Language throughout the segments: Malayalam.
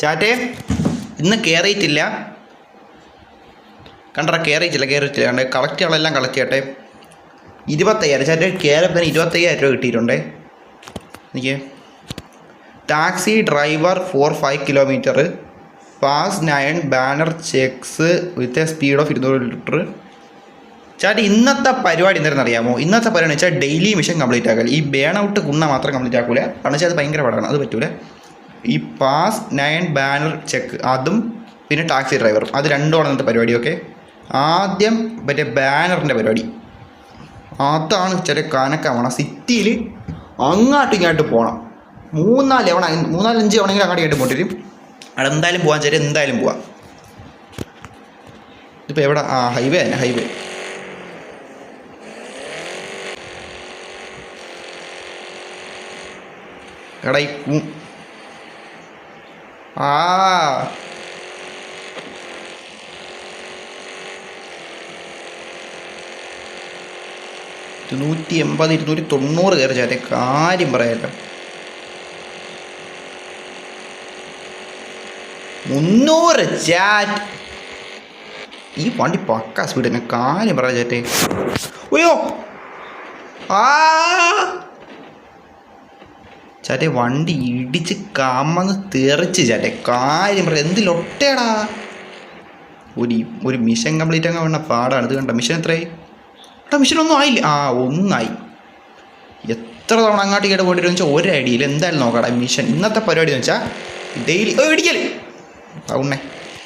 ചാറ്റേ ഇന്ന് കയറിയിട്ടില്ല കണ്ടറ കയറിയിട്ടില്ല കയറിയിട്ടില്ല കണ്ട് കളക്ട് ആളെല്ലാം കളക്ട് ചെയ്യട്ടെ. ഇരുപത്തയ്യായിരം. ചാറ്റേ കയറപ്പത്തിന് ഇരുപത്തയ്യായിരം രൂപ കിട്ടിയിട്ടുണ്ട്. എനിക്ക് taxi driver four five kilometre pass nine banner checks with a speed of ഇരുന്നൂറ് ലിറ്റർ. ചാറ്റ് ഇന്നത്തെ പരിപാടി എന്തായിരുന്നു അറിയാമോ? ഇന്നത്തെ പരിപാടി വെച്ചാൽ ഡെയിലി മിഷൻ കംപ്ലീറ്റ് ആക്കൽ ഈ ബേൺ ഔട്ട് കുണ്ണ മാത്രം കംപ്ലീറ്റ് ആക്കൂല. കാരണം വെച്ചാൽ അത് ഭയങ്കര പാടാണ്. അത് പറ്റൂല. ഈ പാസ് നയൻ ബാനർ ചെക്ക് അതും പിന്നെ ടാക്സി ഡ്രൈവറും അത് രണ്ടുമാണ് ഇന്നത്തെ പരിപാടി ഓക്കെ ആദ്യം മറ്റേ ബാനറിന്റെ പരിപാടി. അതാണ് ചെറിയ കനക്കമാണ് സിറ്റിയിൽ അങ്ങോട്ടും ഇങ്ങോട്ട് പോകണം മൂന്നാൽ തവണ മൂന്നാലഞ്ച് തവണയെങ്കിലും അങ്ങോട്ട് ഇങ്ങോട്ട് പോയിട്ട് വരും. അവിടെ എന്തായാലും പോകാൻ ചെറിയ എന്തായാലും പോവാം. ഇതിപ്പോൾ എവിടെ? ആ ഹൈവേ തന്നെ ഹൈവേ എടാ ഈ ആ. ഇരുന്നൂറ്റി എൺപത് ഇരുന്നൂറ്റി തൊണ്ണൂറ് കയറി ചാറ്റെ കാര്യം പറയാല്ല. മുന്നൂറ് ചാറ്റ്. ഈ വണ്ടി പക്ക സ്പീഡ് തന്നെ കാര്യം പറയാ ചാറ്റേ. അയ്യോ. ആ. ചാറ്റെ വണ്ടി ഇടിച്ച് കമ്മന്ന് തെറിച്ച് ചാറ്റെ കാര്യം പറയാം എന്ത് ലൊട്ടേടാ ഒരു ഒരു മിഷൻ കംപ്ലീറ്റ് അങ്ങ് വേണ്ട പാടാണ്. ഇത് കണ്ട മിഷൻ എത്രയായി? എടാ മിഷൻ ഒന്നും ആയില്ല. ആ ഒന്നായി. എത്ര തവണ അങ്ങോട്ട് കേട്ട് പോയിട്ട് വെച്ചാൽ ഒരു ഐഡിയയിൽ എന്തായാലും നോക്കാടാ മിഷൻ ഇന്നത്തെ പരിപാടി എന്ന് വെച്ചാൽ ഡെയിലി ഓ ഇടിക്കൽ ഉണ്ണേ.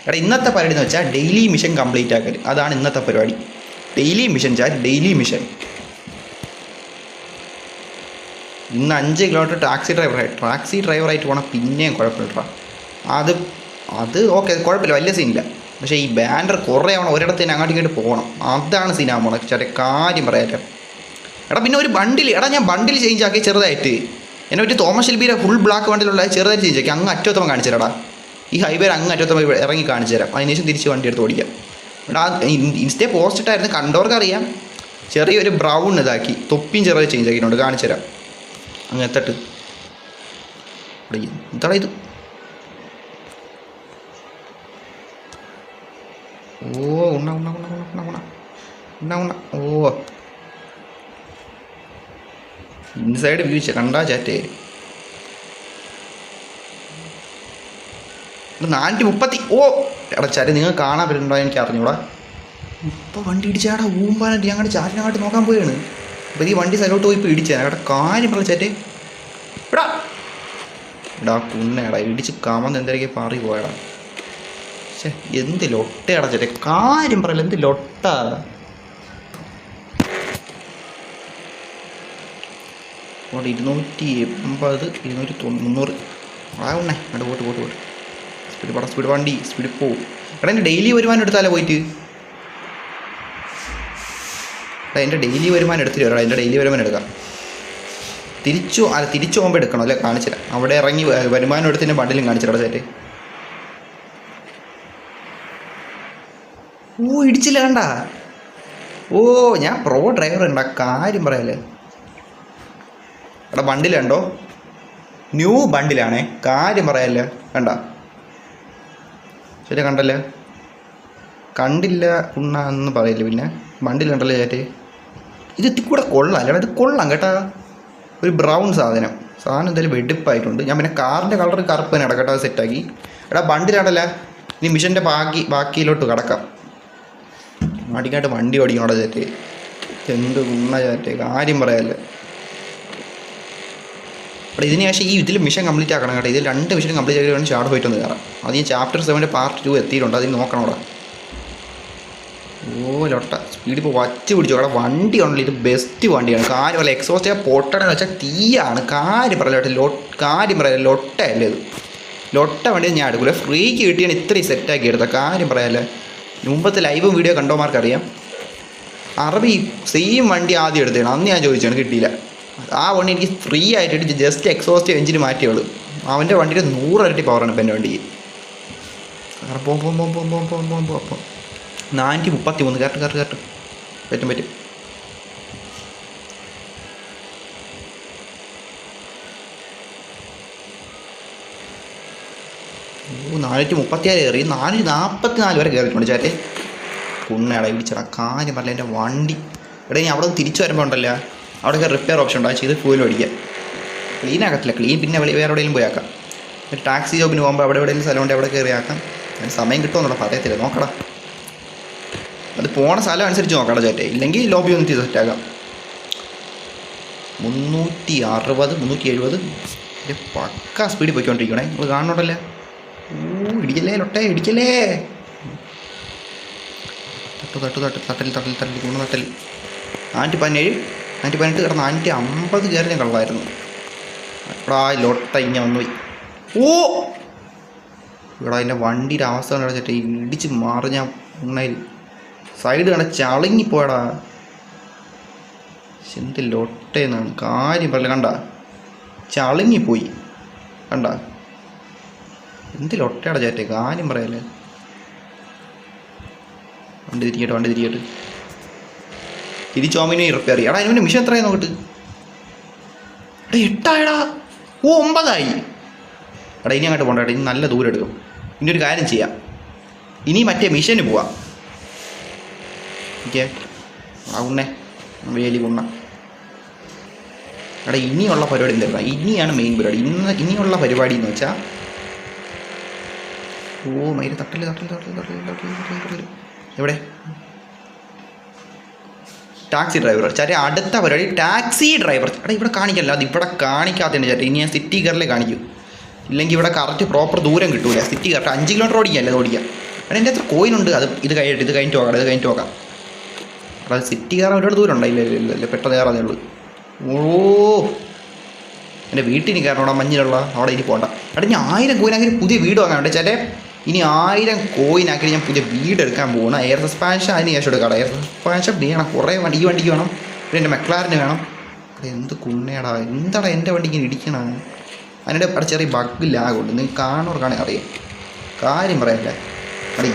എടാ ഇന്നത്തെ പരിപാടി എന്ന് വെച്ചാൽ ഡെയിലി മിഷൻ കംപ്ലീറ്റ് ആക്കൽ അതാണ് ഇന്നത്തെ പരിപാടി. ഡെയിലി മിഷൻ ചാ ഡെയിലി മിഷൻ. ഇന്ന് അഞ്ച് കിലോമീറ്റർ ടാക്സി ഡ്രൈവറായിട്ട് ടാക്സി ഡ്രൈവറായിട്ട് പോകണം പിന്നെയും കുഴപ്പമില്ല അത് അത് ഓക്കെ കുഴപ്പമില്ല വലിയ സീനില്ല പക്ഷേ ഈ ബാനർ കുറേ ആവണം ഒരിടത്ത് തന്നെ അങ്ങോട്ട് ഇങ്ങോട്ട് പോകണം. അതാണ് സീനാ പോകണം ചേട്ടാ കാര്യം പറയാറ്റ എടാ പിന്നെ ഒരു ബണ്ടിൽ എടാ ഞാൻ ബണ്ടിൽ ചേഞ്ച് ആക്കി ചെറുതായിട്ട്. എന്നെ പറ്റി തോമസ് ശില്പിയുടെ ഫുൾ ബ്ലാക്ക് ബണ്ടിലുള്ള ചെറുതായിട്ട് ചേഞ്ച് ആക്കി. അങ്ങ് അറ്റത്തം കാണിച്ചു തരാടാ ഈ ഹൈവേ അങ്ങ് അറ്റത്തം ഇറങ്ങി കാണിച്ചു തരാം അതിനുശേഷം തിരിച്ച് വണ്ടി എടുത്ത് ഓടിക്കാം. എടാ ഇൻസ്റ്റേ പോസ്റ്റ് ഇട്ടായിരുന്നു കണ്ടവർക്ക് അറിയാം ചെറിയൊരു ബ്രൗൺ ഇതാക്കി. തൊപ്പിയും ചെറിയ ചേഞ്ച് ആക്കിയിട്ടുണ്ട്. കാണിച്ചു തരാം അങ്ങ് എത്തട്ട്. എന്താണ് ഇത്? ഓ ഉണ്ണ ഉണ്ണ ഉണ്ണ ഉണ്ണ ഉണ്ണ ഉണ്ണ. ഉണ്ണ ഉണ്ണ. ഓ. ഇൻസൈഡ് വീഴ്ച കണ്ടാ ചാറ്റേ നാനൂറ്റി മുപ്പത്തി ഓ. എടാ ചാറ്റ് നിങ്ങൾ കാണാൻ പറ്റുന്നുണ്ടോ എനിക്ക് അറിഞ്ഞൂടാ. ഇപ്പോൾ വണ്ടി ഇടിച്ചാടാ ഊമ്പാനായിട്ട് ഞങ്ങളുടെ ചാറ്റിനായിട്ട് നോക്കാൻ പോയാണ് അപ്പോൾ ഈ വണ്ടി സ്ഥലോട്ട് പോയി ഇപ്പോൾ എടാ കാര്യം പറഞ്ഞ ചാറ്റ് എടാ. എടാ കുണ്ണേടാ ഇടിച്ച് കമന്ന് എന്തൊക്കെ പാറി പോയടാ. ഛെ, എന്ത് ലൊട്ടയാടാ ചേട്ടെ കാര്യം പറയല എന്ത് ലൊട്ട. അവിടെ ഇരുന്നൂറ്റി എൺപത് ഇരുന്നൂറ്റി മുന്നൂറ്. ആ ഉണ്ണേ. അവിടെ പോട്ട് പോട്ട് പോട്ട്. സ്പീഡ് പടം സ്പീഡ് വണ്ടി സ്പീഡ് പോവും എടാ ഡെയിലി വരുമാനം എടുത്താലേ പോയിട്ട്? എന്റെ ഡെയിലി വരുമാനം എടുത്തിട്ട് വരാം എന്റെ ഡെയിലി വരുമാനം എടുക്കാം. തിരിച്ചു അല്ല തിരിച്ചു പോകുമ്പോൾ എടുക്കണം അല്ലേ? കാണിച്ചില്ല. അവിടെ ഇറങ്ങി വരുമാനം എടുത്തിന്റെ ബണ്ടിലും കാണിച്ചില്ല സെറ്റ് ഓ ഇടിച്ചില്ല കണ്ട? ഓ ഞാൻ പ്രോ ഡ്രൈവർ ഉണ്ട് കാര്യം പറയല്ലേ? എടാ ബണ്ടിലുണ്ടോ ന്യൂ ബണ്ടിലാണേ കാര്യം പറയല്ലേ? കണ്ട? ശരി കണ്ടല്ലേ? കണ്ടില്ല ഉണ്ണ എന്ന് പറയില്ല പിന്നെ? ബണ്ടിലുണ്ടല്ലോ ചേട്ടേ ഇത് ഇത്തിരി കൂടെ കൊള്ളാം. അല്ല ഇത് കൊള്ളാം കേട്ടാ. ഒരു ബ്രൗൺ സാധനം. സാധനം എന്തായാലും വെടിപ്പായിട്ടുണ്ട്. ഞാൻ പിന്നെ കാറിന്റെ കളർ കറുപ്പ് തന്നെ ഇടക്കട്ടെ സെറ്റാക്കി എടാ ബണ്ടിലാണല്ല ഇനി മിഷന്റെ ബാക്കി ബാക്കിയിലോട്ട് കിടക്കാം. അടിക്കാട്ട് വണ്ടി ഓടിക്കണോടാ ചേട്ടേ എന്ത് ഗുണ ചേട്ടേ കാര്യം പറയാല്ലേ. അവിടെ ഇതിന് ശേഷം ഈ ഇതിൽ മിഷൻ കംപ്ലീറ്റ് ആക്കണം കേട്ടോ. ഇതിൽ രണ്ട് മിഷൻ കംപ്ലീറ്റ് ആക്കി വേണം ഷാർട്ട് പോയിട്ട് ഒന്ന് കയറാം അത് ഈ ചാപ്റ്റർ സെവന്റെ പാർട്ട് ടു എത്തിയിട്ടുണ്ട്. അതിന് നോക്കണോടാ ഓ ലൊട്ട. ഇപ്പോൾ വച്ച് പിടിച്ചു അവിടെ വണ്ടി ഉണ്ടല്ലോ ഇത് ബെസ്റ്റ് വണ്ടിയാണ്. കാര്യം പറയില്ല എക്സോസ്റ്റ് പൊട്ടണെന്ന് വെച്ചാൽ തീയാണ്. കാര്യം പറയില്ല ലൊ കാര്യം പറയില്ല ലൊട്ടയല്ലേ ഇത്? ലൊട്ട വണ്ടി ഞാൻ എടുക്കില്ല ഫ്രീക്ക് കിട്ടിയാണ് ഇത്രയും സെറ്റാക്കി എടുത്ത. കാര്യം പറയാല്ലേ മുമ്പത്തെ ലൈവ് വീഡിയോ കണ്ടോമാർക്ക് അറിയാം അറബി സെയിം വണ്ടി ആദ്യം എടുത്തതാണ്. അന്ന് ഞാൻ ചോദിച്ചാണ് കിട്ടിയില്ല. ആ വണ്ടി എനിക്ക് ഫ്രീ ആയിട്ട് ജസ്റ്റ് എക്സോസ്റ്റ് എഞ്ചിന് മാറ്റിയുള്ളൂ അവന്റെ വണ്ടിയുടെ നൂറ് ഇരട്ടി പവറാണ് ഇപ്പം എന്റെ വണ്ടിക്ക്. പോം പോം പോം പോം പോം പോം പോം പോം. നാനൂറ്റി മുപ്പത്തി മൂന്ന് കറക്റ്റ് കറക്റ്റ് കറക്റ്റ് പറ്റും പറ്റും. ഓ നാനൂറ്റി മുപ്പത്തിയാറ് കയറി. നാനൂറ്റി നാൽപ്പത്തി നാല് വരെ കയറിയിട്ടുണ്ട് ചേട്ടേ കുണ്ണയാടാ ഇടിച്ചടാ കാര്യം പറഞ്ഞ എന്റെ വണ്ടി. എടാ ഇനി അവിടെ തിരിച്ചു വരുമ്പോൾ ഉണ്ടല്ലോ. അവിടെ റിപ്പയർ ഓപ്ഷൻ ഉണ്ടാകും ചെയ്ത് ഫുയിൽ അടിക്കുക ക്ലീൻ ആക്കത്തില്ല ക്ലീൻ പിന്നെ വേറെ എവിടെയെങ്കിലും പോയാക്കാം ടാക്സി ജോബിന് പോകുമ്പോൾ അവിടെ എവിടെയെങ്കിലും സ്ഥലമുണ്ട് അവിടെ കയറിയാക്കാം അതിന് സമയം കിട്ടുമെന്നുള്ള പറയത്തില്ല നോക്കടാ. അത് പോണ സ്ഥലം അനുസരിച്ച് നോക്കണം ചേട്ടേ. ഇല്ലെങ്കിൽ ലോബി ഒന്ന് സെറ്റാക്കാം മുന്നൂറ്റി അറുപത് മുന്നൂറ്റി എഴുപത് പക്ക സ്പീഡിൽ പോയിക്കൊണ്ടിരിക്കണേ. നിങ്ങൾ കാണുന്നുണ്ടല്ലേ? ഓ ഇടിക്കല്ലേ ലൊട്ടേ ഇടിക്കല്ലേ. തട്ടു തട്ടു തട്ട് തട്ടൽ തട്ടൽ തട്ടൽ കൂണ് തട്ടൽ നാനൂറ്റി പതിനേഴ് നാനൂറ്റി പതിനെട്ട് കിടന്ന് നാനൂറ്റി അമ്പത് കയറി ഞാൻ കള്ളായിരുന്നു. എടാ ലൊട്ട ഇങ്ങനെ വന്നു പോയി ഓ ഇവിടെ അതിന്റെ വണ്ടിയുടെ അവസ്ഥ കണ്ടിട്ട് ഇടിച്ച് മാറി ഞാൻ ഉണ്ണയിൽ. സൈഡ് കണ്ട ചളങ്ങിപ്പോയടാ എന്ത് ലൊട്ടേന്നാണ് കാര്യം പറയില്ല കണ്ട? ചളുങ്ങിപ്പോയി കണ്ട? എന്ത് ലൊട്ടയുടെ ചേട്ടേ കാര്യം പറയല്ലേ. വണ്ടി തിരിക്കട്ടെ വണ്ടി തിരിക്കട്ടെ തിരിച്ചോമിനെ റിപ്പയർ ചെയ്യാം. എടാ അതിന് മിഷൻ എത്രയായി നോക്കട്ട്? എടാ എട്ടായടാ. ഓ ഒമ്പതായി. എടാ ഇനി അങ്ങോട്ട് പോകണ്ട ഇനി നല്ല ദൂരം എടുക്കും. ഇനി ഒരു കാര്യം ചെയ്യാം. ഇനി മറ്റേ മിഷന് പോവാം. ഓക്കെ. ആ ഉണ്ണേ വേലി കുണ്ണ എടാ ഇനിയുള്ള പരിപാടി എന്താ? ഇനിയാണ് മെയിൻ പരിപാടി. ഇന്ന് ഇനിയുള്ള പരിപാടി എന്ന് വെച്ചാൽ ഓ മയിൽ തട്ടൽ തട്ടൽ തട്ടൽ തട്ടൽ തട്ടൽ തട്ടൽ തട്ടൽ എവിടെ? Taxi driver. ചേട്ടാ അടുത്ത പരിപാടി ടാക്സി ഡ്രൈവർ. എടാ ഇവിടെ കാണിക്കല്ല. അത് ഇവിടെ കാണിക്കാത്തതിന് ചേട്ടാ ഇനി ഞാൻ സിറ്റി കയറിലേ കാണിക്കൂ. ഇല്ലെങ്കിൽ ഇവിടെ കറക്റ്റ് പ്രോപ്പർ ദൂരം കിട്ടൂല. സിറ്റി കറക്റ്റ് അഞ്ച് കിലോമീറ്റർ ഓടിക്കല്ലേ അല്ലേ? ഓടിക്കാം. എടാ എന്റെ അത്ര കോയിനുണ്ട് അത് ഇത് കഴിഞ്ഞിട്ട് ഇത് കഴിഞ്ഞിട്ട് പോകാം ഇത് കഴിഞ്ഞിട്ട് പോകാം. എടാ സിറ്റി കയറാൻ ഒരുപാട് ദൂരം ഉണ്ടായില്ല പെട്ടെന്ന് കയറാന്നേ ഉള്ളൂ. ഓ എന്റെ വീട്ടിന് കയറണം മഞ്ഞിലുള്ള അവിടെ ഇനി പോകണ്ട എടാ ഞാൻ ആയിരം കോയിനാക്കി പുതിയ വീട് വാങ്ങാൻ ചേട്ടേ. ഇനി ആയിരം കോയിനാക്കി ഞാൻ പുതിയ വീട് എടുക്കാൻ പോകണം എയർ സസ്പാൻഷൻ അതിന് ശേഷം എടുക്കാം എയർ സസ്പാൻഷൻ ചെയ്യണം കുറേ വണ്ടി ഈ വണ്ടിക്ക് വേണം. പിന്നെ എന്റെ മെക്ലാറിന് വേണം. എന്ത് കുണ്ണേടാ. എന്താടാ എന്റെ വണ്ടി ഇങ്ങനെ ഇടിക്കണം? അതിന്റെ അവിടെ ചെറിയ ബഗ് ലാഗുണ്ട് നിങ്ങൾക്ക് കാണുന്നവർക്കാണെങ്കിൽ അറിയാം. കാര്യം പറയാല്ലേ അവിടെ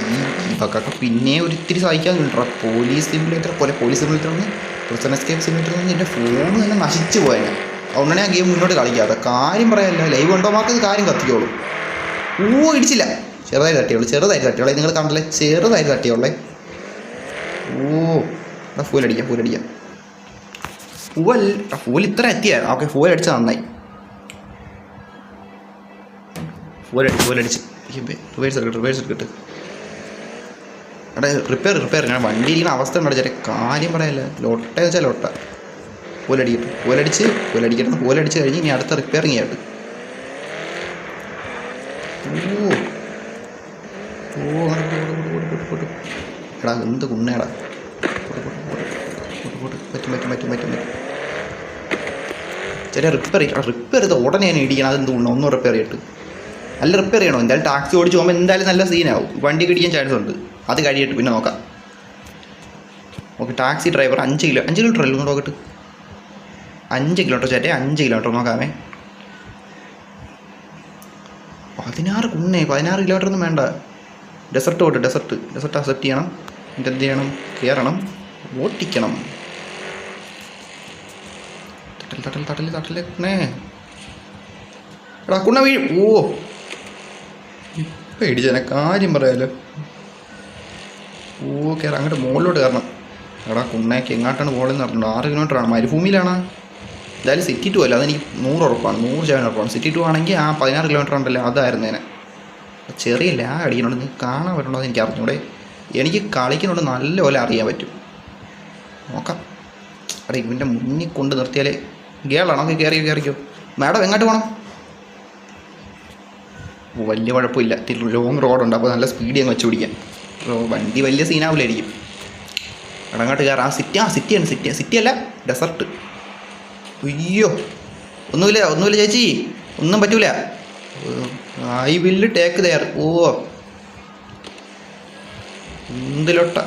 ഈ ഈ പിന്നെ ഒരിത്തിരി സഹായിക്കാൻ കിട്ടണം പോലീസ് സിമുലേറ്റർ പോലെ പോലീസ് സിമുലേറ്റർ ഒന്ന് പ്രിസൺ എസ്കേപ്പ് സിമുലേറ്റർ ഒന്ന് എന്റെ ഫോൺ തന്നെ നശിച്ചു പോയാൽ അതുകൊണ്ടാണ് ഞാൻ ഗെയിം മുന്നോട്ട് കളിക്കാതെ കാര്യം പറയാനല്ല ലൈവ് ഉണ്ടോ മാർക്ക് കാര്യം കത്തിക്കോളൂ ഓ ഇടിച്ചില്ല ചെറുതായി തട്ടിയുള്ളൂ ചെറുതായി തട്ടിയുള്ളൂ നിങ്ങൾ കണ്ടല്ലേ ചെറുതായി തട്ടിയുള്ളേ ഓ എടാ ഫൂലടിക്കാം ഫൂലടിക്കാം അടിക്കാം ഫൂൽ ഇത്ര എത്തിയ ഓക്കെ അടിച്ചത് നന്നായി ഫൂൽ പൂവലടിച്ച് പൂവേഴ്സ് റിവേഴ്സ് എടുക്കട്ടെ റിവേഴ്സ് എടുക്കട്ടെ എടാ റിപ്പയർ റിപ്പയർ ഞാൻ വണ്ടി ഇരിക്കുന്ന അവസ്ഥ ഉണ്ടോ കാര്യം പറയല്ല ലൊട്ട വെച്ചാൽ ലൊട്ട. പൂലടിക്കട്ടെ. പോലടിച്ച് പോലടിക്കട്ടെ. പോലടിച്ച് കഴിഞ്ഞ് ഇനി അടുത്ത റിപ്പയറിങ് ആയിട്ട്. എടാ എന്ത് കുണ്ണേടാ. പറ്റും പറ്റും പറ്റും ചേട്ടാ റിപ്പയർ റിപ്പയർ ചെയ്ത് ഉടനെ ഞാൻ ഇടിക്കണം. അതെന്ത് ഗുണം? ഒന്നും റിപ്പയർ ചെയ്തിട്ട്. നല്ല റിപ്പയർ ചെയ്യണോ? എന്തായാലും ടാക്സി ഓടിച്ച് പോകുമ്പോൾ എന്തായാലും നല്ല സീനാവും വണ്ടി കിടിക്കാൻ ചാൻസ് ഉണ്ട്. അത് കഴിയിട്ട് പിന്നെ നോക്കാം. ഓക്കെ ടാക്സി ഡ്രൈവർ അഞ്ച് കിലോ അഞ്ച് കിലോമീറ്റർ അല്ലേ നോക്കട്ട് അഞ്ച് കിലോമീറ്റർ ചേട്ടേ അഞ്ച് കിലോമീറ്റർ നോക്കാമേ. പതിനാറ് കുന്നേ പതിനാറ് കിലോമീറ്റർ ഒന്നും വേണ്ട. Desert pot desert desert accept ചെയ്യണം. എന്നിട്ട് എന്ത് ചെയ്യണം? കയറണം ഓട്ടിക്കണം. തട്ടൽ തട്ടൽ തട്ടൽ തട്ടൽ കുണ്ണേ എടാ കുണ്ണ വീഴും. ഓ. ഇപ്പം ഇടിച്ചനെ കാര്യം പറയാലോ. ഓ കയറാം അങ്ങോട്ട് മുകളിലോട്ട് കയറണം എടാ കുണ്ണേക്ക് എങ്ങോട്ടാണ് മുകളിൽ പറഞ്ഞിട്ടുണ്ട് ആറ് കിലോമീറ്റർ ആണ്. മരുഭൂമിയിലാണ്? എന്തായാലും സിറ്റി ടു അല്ല? അതെനിക്ക് നൂറ് ഉറപ്പാണ്. നൂറ് ശതമാനം ഉറപ്പാണ്. സിറ്റി ടു ആണെങ്കിൽ ആ പതിനാറ് കിലോമീറ്റർ ഉണ്ടല്ലോ അതായിരുന്നേനെ ചെറിയ ലാ അടിക്കണുണ്ട്. നിങ്ങൾക്ക് കാണാൻ പറ്റണോ എനിക്ക് അറിഞ്ഞൂടെ. എനിക്ക് കളിക്കുന്നുണ്ട് നല്ലപോലെ അറിയാൻ പറ്റും. നോക്കാം. അടേ ഇവന്റെ മുന്നിൽ കൊണ്ട് നിർത്തിയാലേ. ഗേളാണോ കയറിയോ കയറിക്കോ മാഡം എങ്ങോട്ട് പോകണം വലിയ കുഴപ്പമില്ല. ലോങ് റോഡുണ്ട് അപ്പോൾ നല്ല സ്പീഡ് അങ്ങ് വെച്ച് പിടിക്കാം. വണ്ടി വലിയ സീനാവില്ലായിരിക്കും അടങ്ങാട്ട് കയറാം ആ സിറ്റി ആ സിറ്റിയാണ് സിറ്റി സിറ്റി അല്ല ഡെസർട്ട് അയ്യോ ഒന്നുമില്ല ഒന്നുമില്ല ചേച്ചി. ഒന്നും പറ്റൂല. ഐ വില്ല് ടേക്ക് ദയർ ഓ. എന്തിലൊട്ട?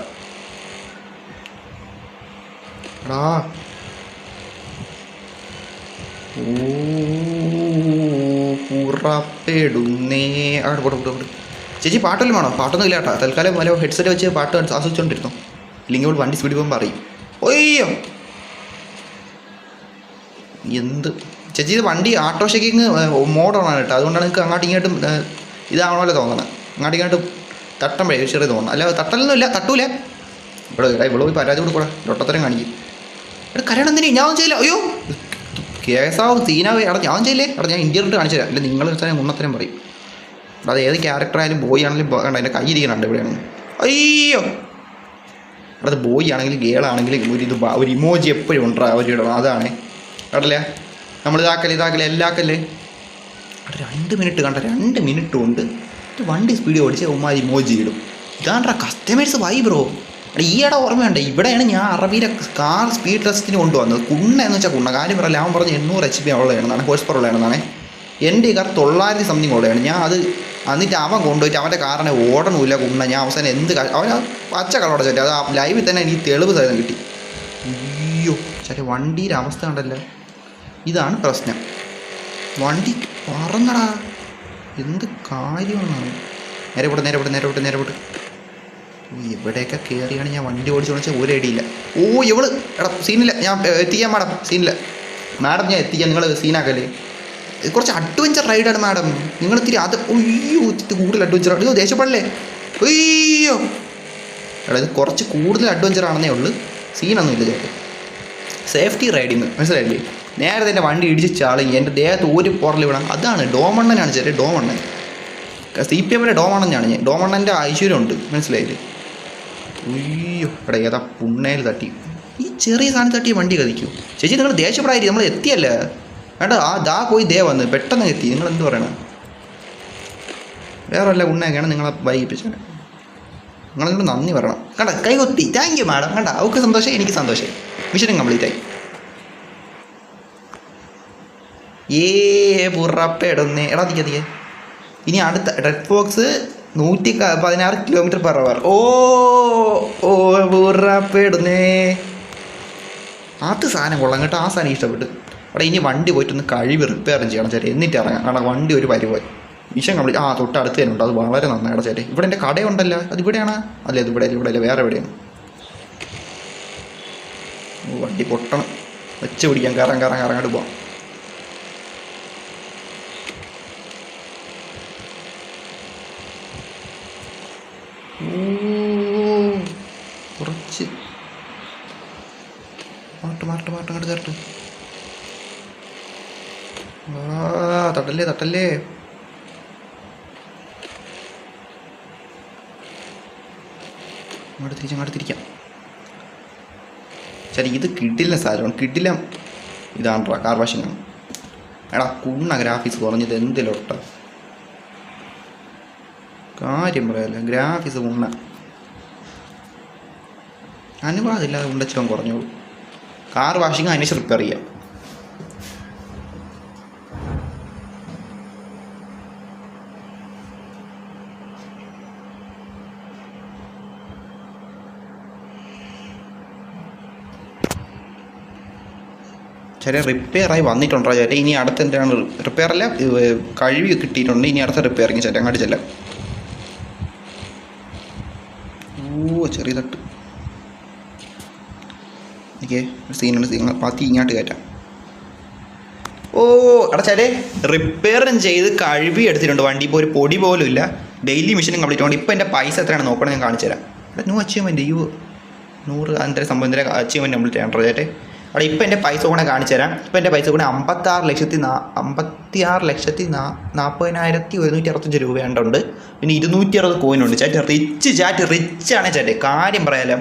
ഓ പുറപ്പെടുന്നേ. അവിടെ പോട്ടെ പോട്ടെ പോട്ടെ ചേച്ചി പാട്ടല്ലോ വേണോ? പാട്ടൊന്നും ഇല്ല കേട്ടോ. തൽക്കാലം വല്ല ഹെഡ്സെറ്റ് വെച്ച് പാട്ട് ആസ്വദിച്ചുകൊണ്ടിരുന്നു ഇല്ലെങ്കിൽ ഇവിടെ വണ്ടി സ്പീഡ് പോകുമ്പോൾ പറയും. ഒയ്യോ! എന്ത്? ചേച്ചി ഇത് വണ്ടി ആട്ടോ ഷേക്കിങ് മോഡാണ് കേട്ടോ. അതുകൊണ്ടാണ് നിങ്ങൾക്ക് അങ്ങോട്ടും ഇങ്ങോട്ടും ഇതാവണമല്ലോ തോന്നണം. അങ്ങോട്ട് ഇങ്ങോട്ട് തട്ടം പഴയ ചെറിയ തോന്നണം. അല്ല തട്ടലൊന്നും ഇല്ല. തട്ടൂല. ഇവിടെ ഇവിടെ ഇവിടെ പോയി പരാതി കൊടുക്കൂടാ ഒട്ടത്തരം കാണിക്കും. ഇവിടെ കരണം കരണെന്തിനു ഞാൻ ചെയ്യില്ല. അയ്യോ! കേസാവും സീനാവും. എടാ ഞാൻ ചെയ്യില്ലേ? എടാ ഞാൻ ഇന്ത്യയിലോട്ട് കാണിച്ചു തരാം അല്ലെങ്കിൽ നിങ്ങൾ വെച്ചാൽ മുന്നത്തരം പറയും. അത് ഏത് ക്യാരക്ടർ ആയാലും ബോയ് ആണെങ്കിലും കണ്ട എന്റെ കൈ ഇരിക്കണുണ്ട് ഇവിടെയാണ് അയ്യോ! എടാ അത് ബോയ് ആണെങ്കിലും ഗേൾ ആണെങ്കിലും ഒരു ഇത് ഒരു ഇമോജി എപ്പോഴും ഉണ്ടാ ഒരു ഇടണം അതാണ്. കണ്ടല്ലേ? നമ്മൾ ഇതാക്കൽ ഇതാക്കൽ എല്ലാക്കൽ. അവിടെ രണ്ട് മിനിറ്റ് കണ്ട രണ്ട് മിനിറ്റ് കൊണ്ട് വണ്ടി സ്പീഡ് ഓടിച്ച് ഉമ്മാരി ഇമോജി ഇടും. ഇതാണ്ടാ കസ്റ്റമേഴ്സ് വൈ ബ്രോ എടാ ഈയിടെ ഓർമ്മയുണ്ട് ഇവിടെയാണ് ഞാൻ അറബിയിലെ കാർ സ്പീഡ് ടെസ്റ്റിന് കൊണ്ടുവന്നത്. കുണ്ണ എന്ന് വെച്ചാൽ കുണ്ണ. കാര്യം പറയില്ല അവൻ പറഞ്ഞ് എണ്ണൂറ് എച്ച് പി ഉള്ളതാണെന്നാണ് ഹോഴ്സ് പവർ ഉള്ളതാണെന്നാണ്. എന്റെ ഈ കാർ തൊള്ളായിരത്തി സംതിങ് ഉള്ളതാണ്. ഞാൻ അത് എന്നിട്ട് അവൻ കൊണ്ടുപോയിട്ട് അവന്റെ കാറിനെ ഓടണമില്ല കുണ്ണ. ഞാൻ അവസാനം എന്ത് അവൻ പച്ച കളറോടെ ചേട്ടാ അത് ആ ലൈവിൽ തന്നെ എനിക്ക് തെളിവ് സഹിതം കിട്ടി. അയ്യോ ചേട്ടാ വണ്ടിയുടെ അവസ്ഥ കണ്ടല്ലോ. ഇതാണ് പ്രശ്നം. വണ്ടി പറന്നടാ. എന്ത് കാര്യമാണ്? നേരെ വിട്ട് നേരെ വിട്ട് നേരെ വിട്ട് നേരെ വിട്ട് ഇവിടെയൊക്കെ കയറിയാണ് ഞാൻ വണ്ടി ഓടിച്ചു വെച്ചാൽ ഒരു ഐഡിയില്ല ഓ ഇവൾ എടാ സീനില്ല ഞാൻ എത്തിക്കാം മാഡം. സീനില്ല മാഡം ഞാൻ എത്തിക്കാം. നിങ്ങൾ സീനാക്കല്ലേ കുറച്ച് അഡ്വഞ്ചർ റൈഡാണ് മാഡം നിങ്ങൾ ഇത്തിരി അത് അയ്യോ ഇത്തിരി കൂടുതൽ അഡ്വഞ്ചർ അയ്യോ ദേഷ്യപ്പെടല്ലേ? അയ്യോ. എടാ ഇത് കുറച്ച് കൂടുതൽ അഡ്വഞ്ചർ ആണെന്നേ ഉള്ളൂ. സീനൊന്നുമില്ല ചേട്ടൻ സേഫ്റ്റി റൈഡിങ് മനസ്സിലായില്ലേ? നേരത്തെ എന്റെ വണ്ടി ഇടിച്ച് ചാളി എന്റെ ദേഹത്ത് ഒരു പുറൽ വിടാം അതാണ് ഡോമണ്ണനാണ് ചേട്ടൻ ഡോമണ്ണൻ. സി പി എമ്മിന്റെ ഡോമണ്ണനാണ് ഞാൻ. ഡോമണ്ണന്റെ ഐശ്വര്യം ഉണ്ട് മനസ്സിലായില്ലേ? അയ്യോ എടാ ഏതാ പുണ്ണയിൽ തട്ടി. ഈ ചെറിയ സാധനം തട്ടിയ വണ്ടി കതിക്കൂ ചേച്ചി നിങ്ങൾ ദേഷ്യപ്പെടായിരിക്കും നമ്മൾ എത്തിയല്ല? വേണ്ട ആ ദാ പോയി ദേ വന്ന്. പെട്ടെന്ന് എത്തി. നിങ്ങൾ എന്ത് പറയണം? വേറെ വല്ല ഉണ്ണയൊക്കെയാണ് നിങ്ങളെ വൈകിപ്പിച്ചത് നിങ്ങളെന്നോട് നന്ദി പറയണം. കണ്ട കൈ കൊത്തി. താങ്ക് യു മാഡം കണ്ട അവൾക്ക് സന്തോഷം എനിക്ക് സന്തോഷം മിഷനും കംപ്ലീറ്റ് ആയി. ഏ പുറപ്പെടുന്നേ. എടാ തിക്കെ തിക്കെ ഇനി അടുത്ത റെഡ് ഫോക്സ് നൂറ്റി പതിനാറ് കിലോമീറ്റർ പെർ അവർ ഓ ഓ പുറപ്പെടുന്നേ. അത് സാധനം കൊള്ളാം കേട്ടോ. ആ സാധനം ഇഷ്ടപ്പെട്ടു. അവിടെ ഇനി വണ്ടി പോയിട്ടൊന്ന് കഴിവ് റിപ്പയറും ചെയ്യണം ചേട്ടൻ എന്നിട്ട് ഇറങ്ങാം. കാരണം വണ്ടി ഒരു പരിവായി മിഷൻ കംപ്ലീറ്റ്. ആ തൊട്ടടുത്ത് തന്നെ ഉണ്ട് അത് വളരെ നന്നായിട്ട് ചേട്ടൻ ഇവിടെ എന്റെ കടയുണ്ടല്ലോ. അത് ഇവിടെയാണ്? അല്ല ഇത് ഇവിടെ ഇവിടെ അല്ലേ. വേറെ എവിടെയാണ്? വണ്ടി പൊട്ടണം. വെച്ച് പിടിക്കാം. കയറാൻ കയറാൻ കറങ്ങാട്ട് പോവാം. കുറച്ച്. മാട്ട് മാട്ട് മാട്ട് അങ്ങോട്ട് ആ തട്ടല്ലേ തട്ടല്ലേ. അങ്ങോട്ട് തിരിച്ച് അങ്ങോട്ട് തിരിക്കാം. ശരി ഇത് കിട്ടില്ല സാധനം കിട്ടില്ല. ഇതാണ് കാർ വാഷിംഗ് എടാ കുണ്ണ ഗ്രാഫിക്സ് കുറഞ്ഞത് എന്തിലൊട്ട? കാര്യം പറയാല്ല ഗ്രാഫിക്സ് കുണ്ണ. അനുവാദമില്ലാതെ ഉണ്ടച്ചിടം കുറഞ്ഞോളൂ. കാർ വാഷിംഗ് അതിനെ റിപ്പയർ ചെയ്യാം. ചെറിയ റിപ്പയറായി വന്നിട്ടുണ്ടോ ചേട്ടാ ഇനി അടുത്ത എന്താണ് റിപ്പയർ അല്ല കഴിവ് കിട്ടിയിട്ടുണ്ട്. ഇനി അടുത്ത റിപ്പയറിങ് ചേട്ടൻ അങ്ങോട്ട് ചെല്ലാം. ഓ ചെറിയ തട്ട്. ഓക്കെ സീനുണ്ട് സീൻ പാത്തി ഇങ്ങോട്ട് കയറ്റാം. ഓ അടച്ചാലേ റിപ്പയറും ചെയ്ത് കഴുകി എടുത്തിട്ടുണ്ട്. വണ്ടി ഇപ്പോൾ ഒരു പൊടി പോലും ഇല്ല. ഡെയിലി മിഷനും കംപ്ലീറ്റ് ഉണ്ട് ഇപ്പോൾ എന്റെ പൈസ എത്രയാണ്? നോക്കണം ഞാൻ കാണിച്ചു തരാം ന്യൂ അച്ചീവ്മെന്റ് യു നൂറ് അതിന്റെ സംഭവം? അച്ചീവ്മെന്റ് കംപ്ലീറ്റ് ചെയ്യാൻ ചേട്ടേ അവിടെ ഇപ്പോൾ എന്റെ പൈസ കൂടെ കാണിച്ചു തരാം. ഇപ്പോൾ എന്റെ പൈസ കൂടെ അമ്പത്താറ് ലക്ഷത്തി നാ അമ്പത്തി ആറ് ലക്ഷത്തി നാ നാൽപ്പതിനായിരത്തി ഒരുന്നൂറ്റി അറുപത്തഞ്ച് രൂപയുണ്ട്. പിന്നെ ഇരുന്നൂറ്റി അറുപത് കോയിനുണ്ട് ചാറ്റ് റിച്ച് ചാറ്റ് റിച്ച് ആണ് ചാറ്റ്. കാര്യം പറയാലോ.